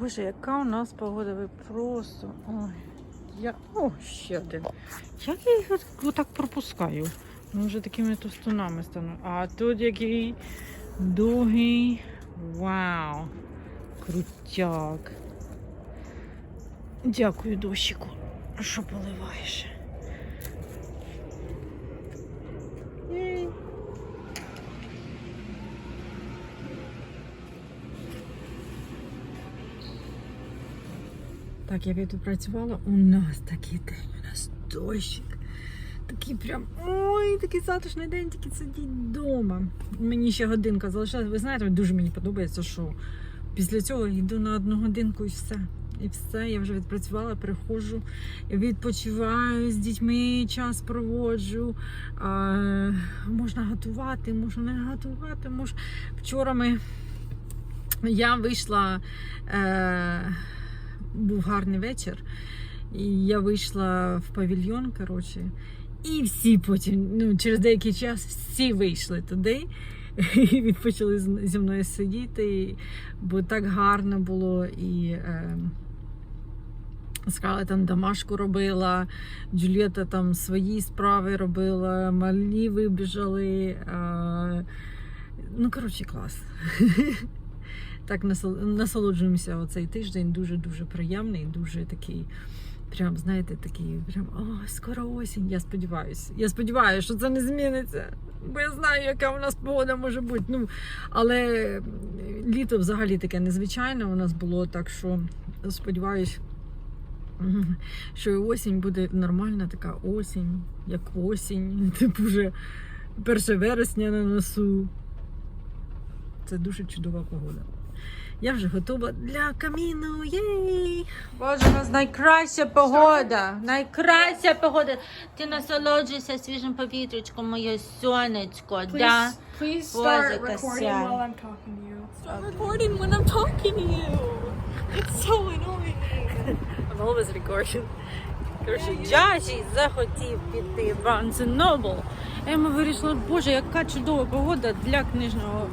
Боже, яка у нас погода, ви просто. Ой. Я... О, ще один. Як я їх отак пропускаю? Вони вже такими тостунами стануть. А тут який довгий. Вау! Крутяк. Дякую, дощику, що поливаєш. Єй. Так, я відпрацювала. У нас такий день, у нас дощик. Такий прям ой, такий затишний день, тільки сидіть вдома. Мені ще годинка залишилась. Ви знаєте, дуже мені подобається, що після цього йду на одну годинку і все. І все, я вже відпрацювала, приходжу, відпочиваю з дітьми, час проводжу. А, можна готувати, можна не готувати. Мож... Вчора ми я вийшла. Е... Був гарний вечір. І я вийшла в павільйон, коротше, і всі потім, ну, через деякий час всі вийшли туди і відпочали зі мною сидіти, бо так гарно було. І е, Скала там домашку робила, Джулієта там свої справи робила, малі вибіжали. Ну, коротше, клас. Так насолоджуємося оцей тиждень. Дуже-дуже приємний, дуже такий. Прям, знаєте, такий, прям о, скоро осінь. Я сподіваюся. Я сподіваюся, що це не зміниться. Бо я знаю, яка у нас погода може бути. Ну, але літо взагалі таке незвичайне у нас було, так що сподіваюсь, м, що осінь буде нормальна така осінь, як осінь. Типу вже 1 вересня на носу. Це дуже чудова погода. Я вже готова для каміну. Єй! Боже, у нас найкраща погода. Найкраща погода. Ти насолоджуйся свіжим повітрячком, моє сонечко. Please, Да? please Боже, start recording ся. while I'm talking to you. Stop recording when I'm talking to you. It's so annoying. I'm always recording. Коротше, захотів піти в Barnes Noble. І ми вирішили, боже, яка чудова погода для книжного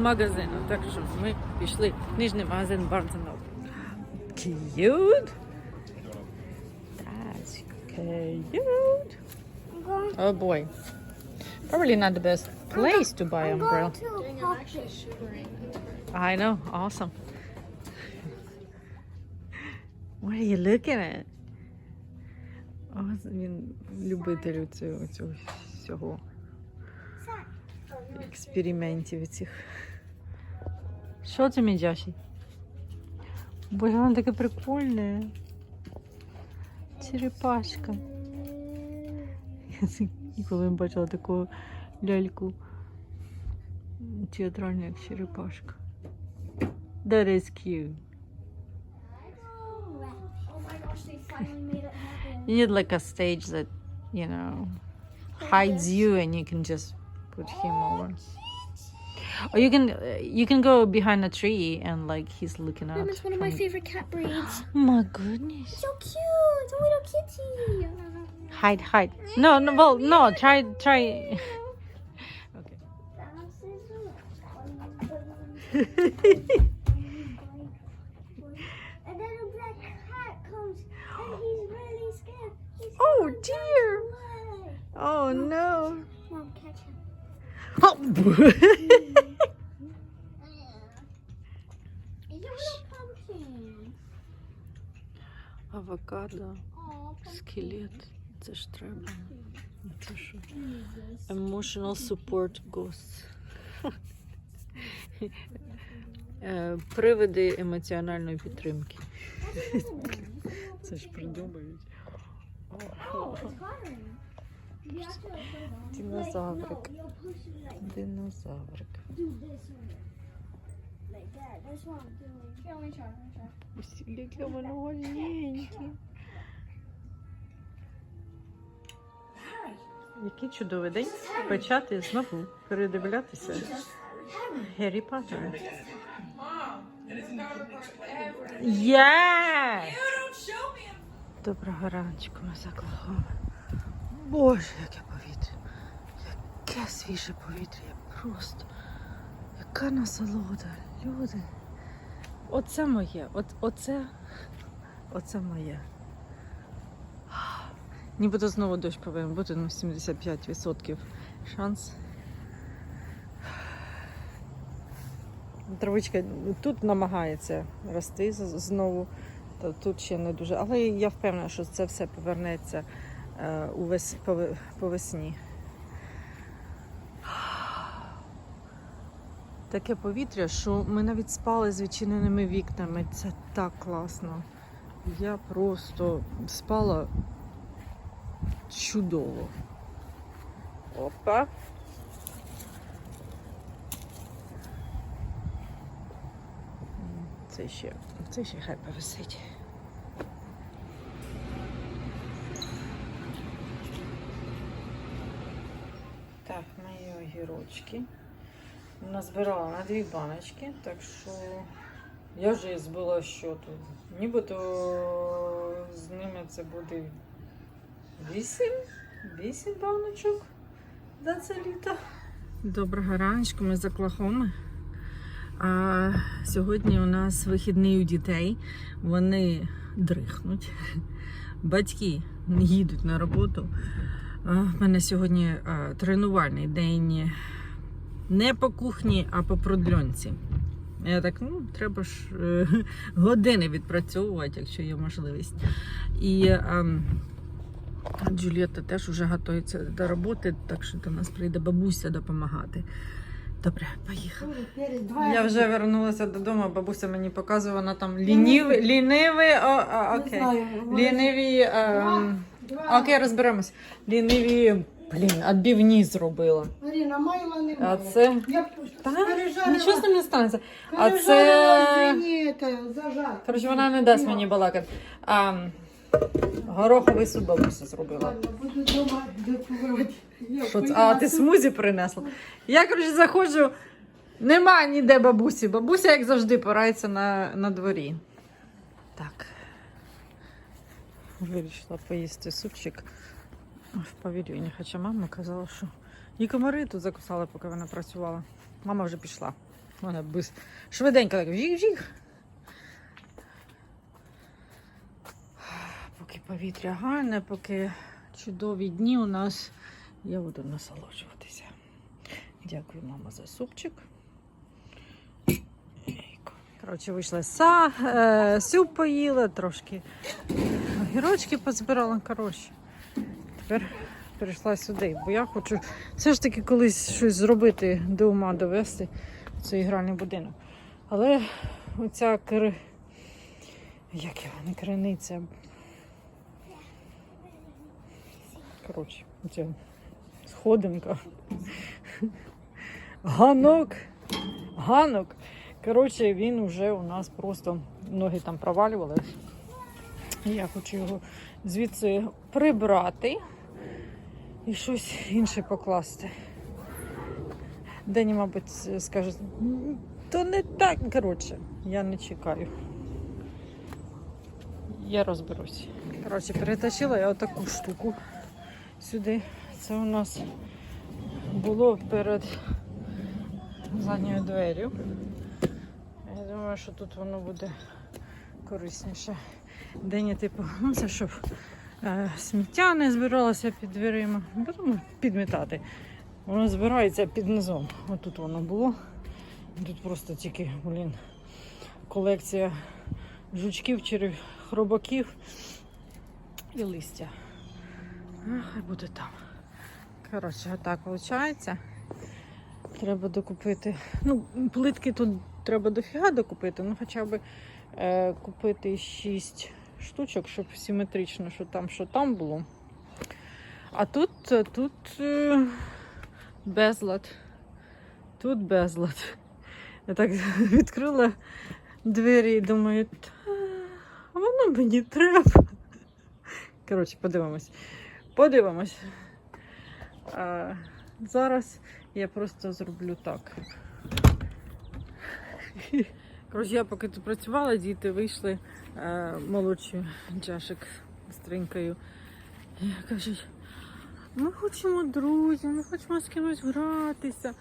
магазину. Так що ми пішли в книжний магазин Barnes Noble. Cute. That's cute. Oh boy. Probably not the best place to buy umbrella. I know, awesome. What are you looking at? О, він любитель цього, цього всього Експериментів цих. Що це мідяші? Боже, воно таке прикольне. Черепашка. Я ніколи не бачила таку ляльку. Театральну, як черепашка. That is cute. You need like a stage that, you know, hides you and you can just put him over. Or you can uh, you can go behind a tree and like he's looking out. Mom, it's one of my favorite cat breeds. My goodness. So cute, a little kitty. Hide, hide. No, no, well, no, try, try. okay. And then a black cat comes, and he's really scared. He's Oh, dear. Oh no. Oh. Pumpkin. Авокадо, скелет. Це ж треба. Це що? Emotional support ghosts. Е, Привиди емоціональної підтримки. Це ж придумають. Динозаврик. Динозаврик. Яке воно маленьке. Який чудовий день почати знову передивлятися Гаррі Поттера. Є! Доброго раночку, ми з Оклахоми. Боже, яке повітря. Яке свіже повітря. Просто. Яка насолода. Люди. Оце моє. От, оце, оце моє. Нібито знову дощ повинен бути на 75% шанс. Травичка тут намагається рости знову, тут ще не дуже. Але я впевнена, що це все повернеться е, увесь, по, по весні. Таке повітря, що ми навіть спали з відчиненими вікнами. Це так класно. Я просто спала чудово. Опа. Це ще, це ще хай повисить. Так, мої огірочки. Назбирала на дві баночки, так що я вже збила щоту. Нібито з ними це буде вісім, вісім баночок за це літо. Доброго раночку, ми з Оклахоми. А сьогодні у нас вихідний у дітей. Вони дрихнуть. Батьки їдуть на роботу. В мене сьогодні тренувальний день не по кухні, а по продльонці. Я так, ну, треба ж е, години відпрацьовувати, якщо є можливість. І ем, Джулієта теж вже готується до роботи, так що до нас прийде бабуся допомагати. Добре, поїхали. Я вже вернулася додому, бабуся мені показує, вона там лінівий, лінивий, о, о, окей. Ліниві, ем, окей, розберемось. Ліниві, блін, відбивні зробила. Маріна, майла немає. А це. Я Та, пережарила- нічого з ним не станеться. А це. зажар. Коротше, вона не дасть мені балакати. А, гороховий суп бабуся зробила. Ладно, буду дома готувати. Я Що це? поїла А, ти суп. смузі принесла. Я, коротше, заходжу. Нема ніде бабусі. Бабуся, як завжди, порається на, на дворі. Так. Вирішила поїсти супчик в павільйоні. Хоча мама казала, що і комари тут закусали, поки вона працювала. Мама вже пішла. Вона без... швиденько так вжіг-вжіг. Поки повітря гарне, поки чудові дні у нас, я буду насолоджуватися. Дякую, мама, за супчик. Коротше, вийшла са, е, суп поїла, трошки огірочки позбирала. Коротше, тепер прийшла сюди, бо я хочу все ж таки колись щось зробити до ума довести цей гральний будинок. Але оця кир... як його не криниця. Коротше, оця сходинка. Ганок. Ганок. Коротше, він вже у нас просто ноги там провалювались. Я хочу його звідси прибрати і щось інше покласти. Дені, мабуть, скаже, то не так. Коротше, я не чекаю. Я розберусь. Коротше, перетащила я отаку штуку сюди. Це у нас було перед задньою дверю. Я думаю, що тут воно буде корисніше. День, типу, ну це щоб сміття не збиралося під дверима. Будемо підмітати. Воно збирається під низом. Отут воно було. Тут просто тільки, блін, колекція жучків, хробаків і листя. Хай буде там. Коротше, отак виходить. Треба докупити. Ну, плитки тут треба дофіга докупити, ну хоча б е, купити 6 штучок, щоб симетрично, що там, що там було. А тут, е, тут е, безлад. Тут безлад. Я так відкрила двері і думаю, а воно мені треба. Коротше, подивимось. Подивимось. А, зараз я просто зроблю так. Коротше, я поки тут працювала, діти вийшли е, молодші чашик з тринькою. І кажуть, ми хочемо друзів, ми хочемо з кимось гратися.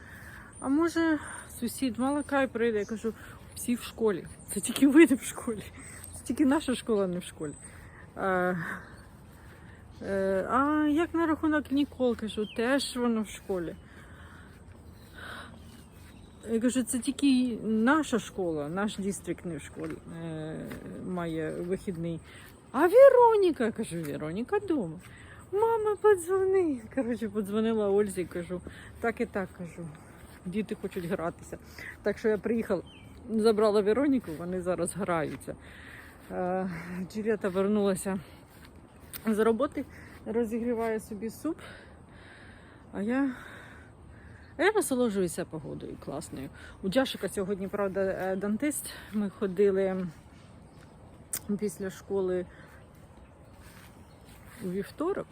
А може сусід Малакай прийде, я кажу, всі в школі. Це тільки ви не в школі. Це тільки наша школа не в школі. А, е, а як на рахунок Нікол, кажу, теж вона в школі. Я кажу, це тільки наша школа, наш в школі е, має вихідний. А Вероніка, я кажу, Вероніка вдома. Мама, подзвони. Коротше, подзвонила Ользі, кажу, так і так кажу. Діти хочуть гратися. Так що я приїхала, забрала Вероніку, вони зараз граються. Е, Джуліета вернулася з роботи, розігріває собі суп. А я, я насолоджуюся погодою класною. У Джашика сьогодні, правда, е, дантист. Ми ходили після школи у вівторок,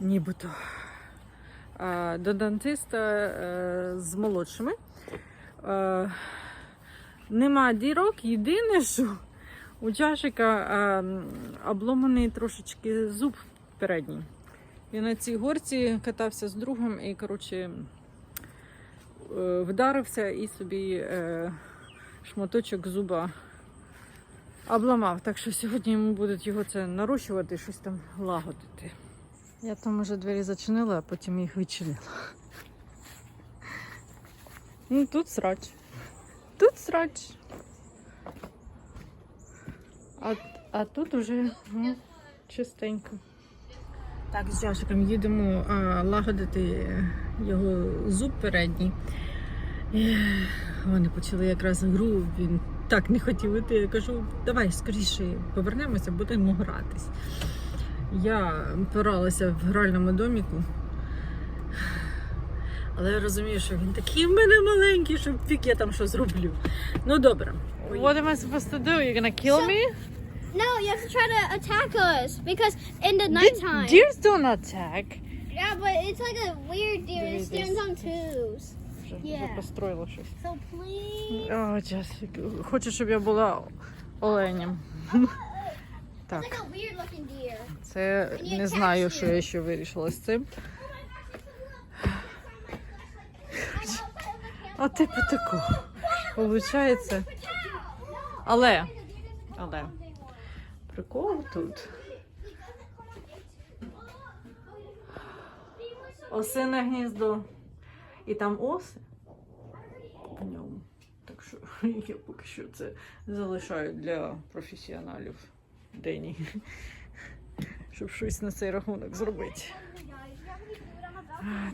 нібито. До дантиста е, з молодшими. Е, Нема дірок, єдине, що у чашика е, обломаний трошечки зуб передній. Він на цій горці катався з другом і, коротше, е, вдарився і собі е, шматочок зуба обламав. Так що сьогодні йому будуть його це нарощувати, щось там лагодити. Я там уже двері зачинила, а потім їх відчинила. Ну, тут срач. Тут срач. А, а тут уже ну, чистенько. Так, з Джашиком їдемо а, лагодити його зуб передній. Вони почали якраз гру. Він так не хотів іти. Я кажу, давай скоріше повернемося, будемо гратись. Я поралася в гральному доміку. Але я розумію, що він такий в мене маленький, що фік я там що зроблю. Ну добре. What am I supposed to do? You're gonna kill me? No, you have to try to attack us because in the nighttime. Deers don't attack. Yeah, but it's like a weird deer. It stands on twos. Вже, Yeah. вже построїла щось. So please. О, Джесік, хочу, щоб я була оленем. It's Так, like a weird looking deer. це не знаю, що я ще вирішила з цим. А типу такого. Получається. Але, але, прикол тут. Осине гніздо. І там оси в ньому. Так що я поки що це залишаю для професіоналів Дені. Щоб щось на цей рахунок зробити.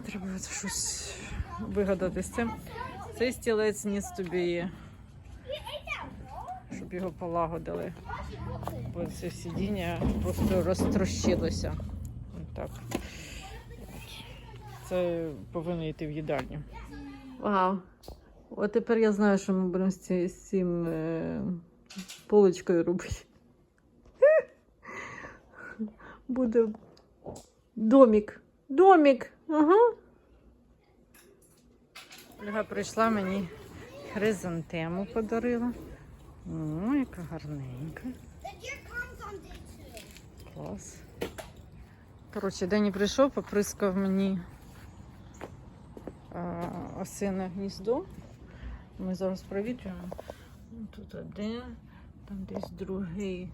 Треба щось вигадати з цим. Цей стілець ніс тобі, щоб його полагодили. Це сидіння просто розтрощилося. Так. Це повинно йти в їдальню. Вау. От тепер я знаю, що ми будемо з цим е, поличкою робити. Буде домик. Домик. Ага. Ольга прийшла мені хризантему подарила. О, яка гарненька. The deer comes on day two. Клас. Коротше, Дені прийшов, поприскав мені а, осине гніздо. Ми зараз провітрюємо. Ну, Тут один, там десь другий.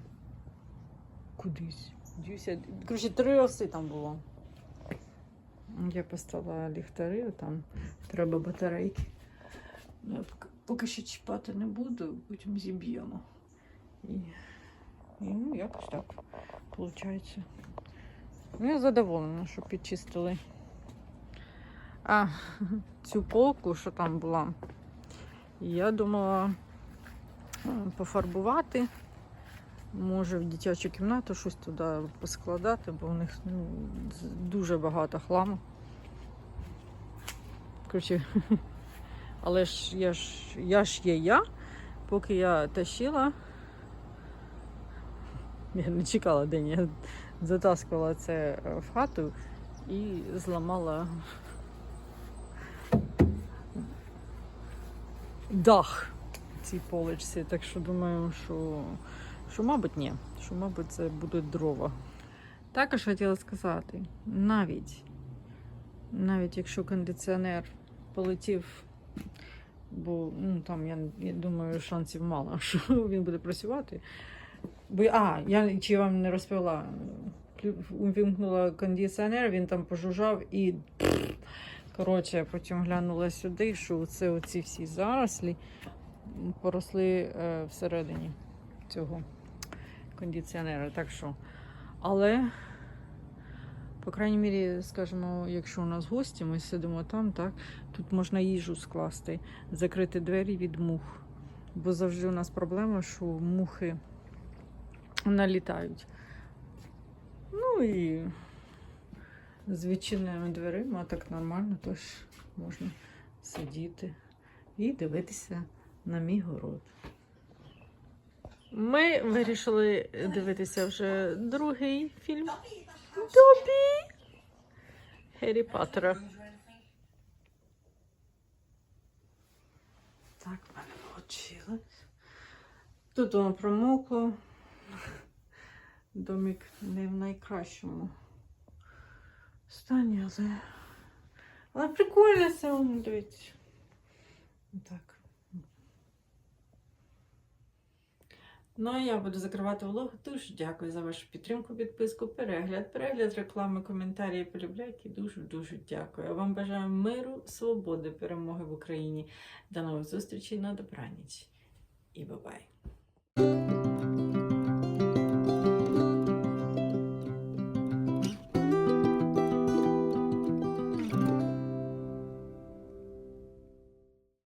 Кудись. Дівся. Коротше, три оси там було. Я поставила ліхтари, там треба батарейки. Я поки що чіпати не буду, потім зіб'ємо. І, і ну, якось так виходить. Ну, я задоволена, що підчистили. А цю полку, що там була, я думала е, пофарбувати. Може в дитячу кімнату щось туди поскладати, бо в них ну, дуже багато хламу. Коротше, але ж я ж я ж є я, поки я тащила. Я не чекала день, я затаскувала це е, в хату і зламала дах цій поличці. Так що думаю, що, що мабуть, ні. Що, мабуть, це будуть дрова. Також хотіла сказати, навіть, навіть якщо кондиціонер полетів, бо ну, там я, я думаю, шансів мало, що він буде працювати. Бо, а, я чи вам не розповіла. Увімкнула кондиціонер, він там пожужжав і. Коротше, потім глянула сюди, що це оці всі зарослі поросли е, всередині цього кондиціонера. Так що. Але, по крайній мірі, скажімо, якщо у нас гості, ми сидимо там, так, тут можна їжу скласти, закрити двері від мух. Бо завжди у нас проблема, що мухи налітають. Ну і з відчиненими дверима так нормально, тож можна сидіти і дивитися на мій город. Ми вирішили дивитися вже другий фільм Добі Гаррі Поттера. Так, в мене вийшло. Тут воно промокло. Домик не в найкращому стані, але. Але прикольно все воно, дивіться. Так. Ну, а я буду закривати влог. Дуже дякую за вашу підтримку, підписку, перегляд, перегляд, реклами, коментарі, полюбляйки. Дуже-дуже дякую. А вам бажаю миру, свободи, перемоги в Україні. До нових зустрічей на добраніч. І бабай!